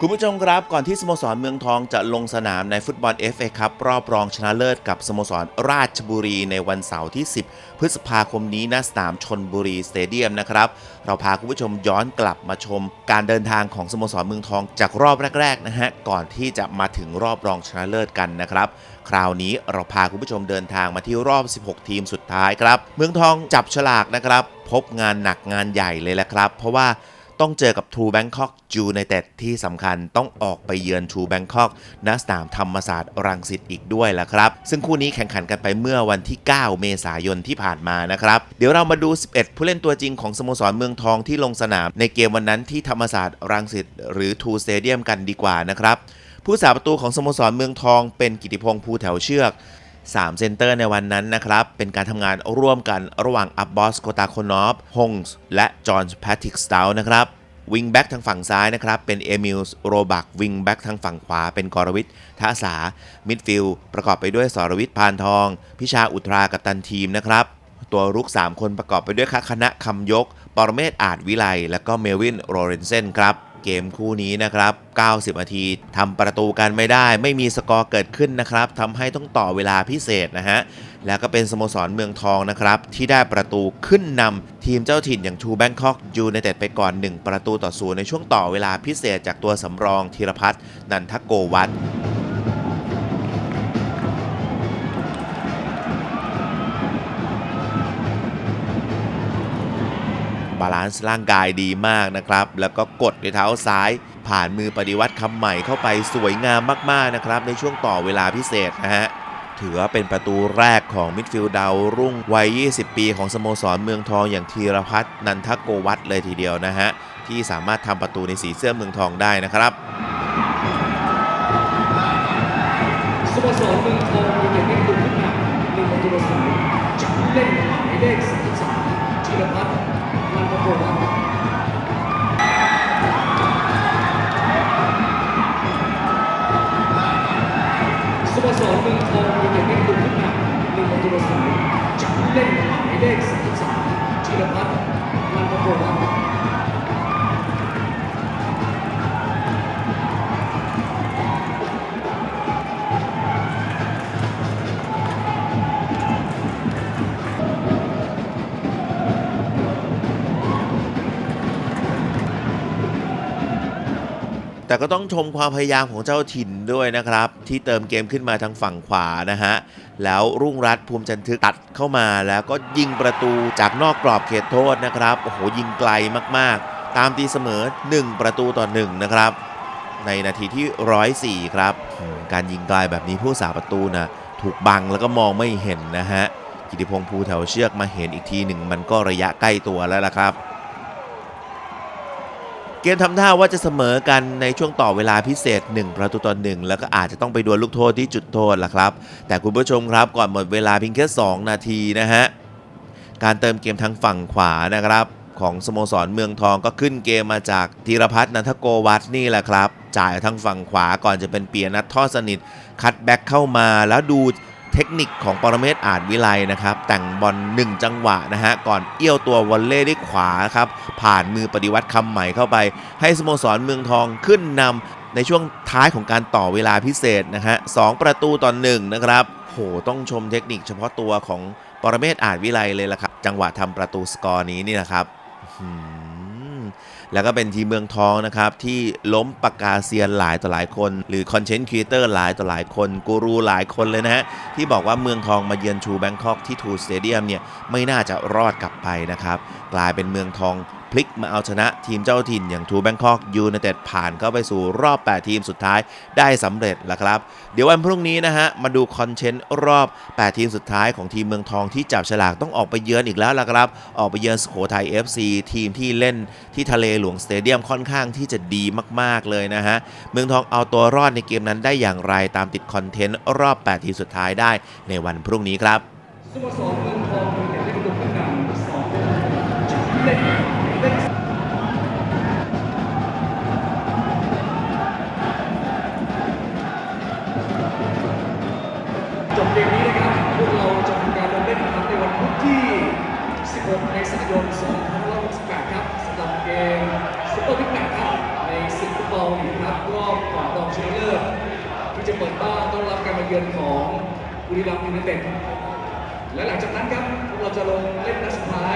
คุณผู้ชมครับก่อนที่สโมสรเมืองทองจะลงสนามในฟุตบอล FA ครับรอบรองชนะเลิศกับสโมสรราชบุรีในวันเสาร์ที่ 10 พฤษภาคมนี้ณสนามชนบุรีสเตเดียมนะครับ เราพาคุณผู้ชมย้อนกลับมาชม การเดินทางของสโมสรเมืองทองจากรอบแรกๆนะฮะก่อนที่จะมาถึงรอบรองชนะเลิศกันนะครับ คราวนี้เราพาคุณผู้ชมเดินทางมาที่รอบ 16 ทีมสุดท้ายครับ เมืองทองจับฉลากนะครับ พบงานหนักงานใหญ่เลยแหละครับ เพราะว่า ต้องเจอกับ True Bangkok United ที่สำคัญต้องออกไปเยือน True Bangkok ณสนามธรรมศาสตร์รังสิตอีกด้วยล่ะครับ ซึ่งคู่นี้แข่งขันกันไปเมื่อวันที่ 9 เมษายนที่ผ่านมานะครับ เดี๋ยวเรามาดู 11 ผู้เล่นตัวจริงของสโมสรเมืองทองที่ลงสนามในเกมวันนั้นที่ธรรมศาสตร์รังสิตหรือ True Stadium กันดีกว่านะครับผู้สาประตูของสโมสรเมืองทองเป็นกิติพงษ์ภูแถวเชือก 3 เซนเตอร์ในวันนั้นนะครับ เป็นการทำงานร่วมกันระหว่างอับบอสโคตาโคนอฟฮงส์และจอห์นแพทริกสตาลนะครับวิงแบ็กทางฝั่งซ้ายนะครับ เป็นเอมิลส์โรบักวิงแบ็กทางฝั่งขวา เป็นกรวิทท่าสา มิดฟิลประกอบไปด้วยสรวิทพานทอง พิชาอุตรากับตันทีมนะครับ ตัวรุก 3 คนประกอบไปด้วยคณะคำยก ปรเมศอาจวิไล และก็เมลวินโรเรนเซนครับ เกมคู่นี้นะครับ 90 นาทีทำประตูกันไม่ได้ ไม่มีสกอร์เกิดขึ้นนะครับทำให้ต้องต่อเวลาพิเศษนะฮะ แล้วก็เป็นสโมสรเมืองทองนะครับ ที่ได้ประตูขึ้นนำทีมเจ้าถิ่นอย่างทูแบงคอกยูในเต็ดไปก่อน 1 ประตูต่อศูนย์ในช่วงต่อเวลาพิเศษจากตัวสำรองธีรพัฒน์นันทโกวัตบาลานซ์ร่างกายดีมากนะครับ แล้วก็กดด้วยเท้าซ้าย ผ่านมือปฏิวัติคำใหม่เข้าไปสวยงามมากๆนะครับ ในช่วงต่อเวลาพิเศษนะฮะถือว่าเป็นประตูแรกของมิดฟิลด์ดาวรุ่งวัย 20 ปีของสโมสรเมืองทองอย่างธีรพัฒน์นันทโกวัตเลยทีเดียวนะฮะ ที่สามารถทำประตูในสีเสื้อเมืองทองได้นะครับสโมสรเมืองทอง แต่ก็ต้องชมความพยายามของเจ้าถิ่นด้วยนะครับ ที่เติมเกมขึ้นมาทางฝั่งขวานะฮะ แล้วรุ่งรัตน์ภูมิจันทึกตัดเข้ามาแล้วก็ยิงประตูจากนอกกรอบเขตโทษนะครับ โอ้โห ยิงไกลมากๆ ตามตีเสมอ 1 ประตูต่อ 1 นะครับ ในนาทีที่ 104 ครับ การยิงไกลแบบนี้ผู้สาประตูนะถูกบังแล้วก็มองไม่เห็นนะฮะกิติพงษ์ภูแถวเชือกมาเห็นอีกทีหนึ่งมันก็ระยะใกล้ตัวแล้วล่ะครับ เกมทำท่าว่าจะเสมอกันในช่วงต่อเวลาพิเศษ 1 ประตูต่อ1แล้วก็อาจจะต้องไปดวลลูกโทษที่จุดโทษล่ะครับ แต่คุณผู้ชมครับก่อนหมดเวลาเพียงแค่ 2 นาทีนะฮะ การเติมเกมทางฝั่งขวานะครับ ของสโมสรเมืองทองก็ขึ้นเกมมาจากธีรพัฒน์นันทโกวัตนี่แหละครับ จ่ายทางฝั่งขวาก่อนจะเป็นเปียนัททอดสนิท คัดแบ็กเข้ามาแล้วดู เทคนิคของปรเมศอาจวิไลนะครับ แต่งบอล1จังหวะนะฮะ ก่อนเอี้ยวตัววอลเล่ด้วยขวาครับ ผ่านมือปฏิวัติคำใหม่เข้าไป ให้สโมสรเมืองทองขึ้นนำในช่วงท้ายของการต่อเวลาพิเศษนะฮะสองประตูต่อหนึ่งนะครับโหต้องชมเทคนิคเฉพาะตัวของปรเมศอาจวิไลเลยล่ะครับ จังหวะทำประตูสกอร์นี้นี่นะครับ แล้วก็เป็นทีมเมืองทองนะครับ ที่ล้มปากกาเซียนหลายต่อหลายคน หรือคอนเทนต์ครีเอเตอร์หลายต่อหลายคนกูรูหลายคนเลยนะฮะ ที่บอกว่าเมืองทองมาเยือนชูแบงคอกที่ทูสเตเดียมเนี่ย ไม่น่าจะรอดกลับไปนะครับ กลายเป็นเมืองทอง พลิกมาเอาชนะทีมเจ้าถิ่นอย่างทูแบงคอกยูไนเต็ดผ่านเข้าไปสู่รอบ 8 ทีมสุดท้ายได้สำเร็จแล้วครับ เดี๋ยววันพรุ่งนี้นะฮะ มาดูคอนเทนต์รอบ 8 ทีมสุดท้ายของทีมเมืองทองที่จับฉลากต้องออกไปเยือนอีกแล้วล่ะครับ ออกไปเยือนสุโขทัย FC ทีมที่เล่นที่ทะเลหลวงสเตเดียมค่อนข้างที่จะดีมาก ๆ เลยนะฮะ เมืองทองเอาตัวรอดในเกมนั้นได้อย่างไรตามติดคอนเทนต์รอบ 8 ทีมสุดท้ายได้ในวันพรุ่งนี้ครับสโมสรเมืองทองยูไนเต็ดบุกขึ้นสองเล่น จบเกมนี้นะครับพวกเราจะทำการลงเล่นนะครับในวันพุธที่ 16เมษายน2568ครับสำหรับเกมซุปเปอร์บิ๊กแมตช์ครับในศึกฟุตบอลองอีกครับรอบก่อนรองชนะเลิศที่จะเปิดบ้านต้อนรับการมาเยือนของบุรีรัมย์ยูไนเต็ดและหลังจากนั้นครับ เราจะลงเล่นนัดสุดท้าย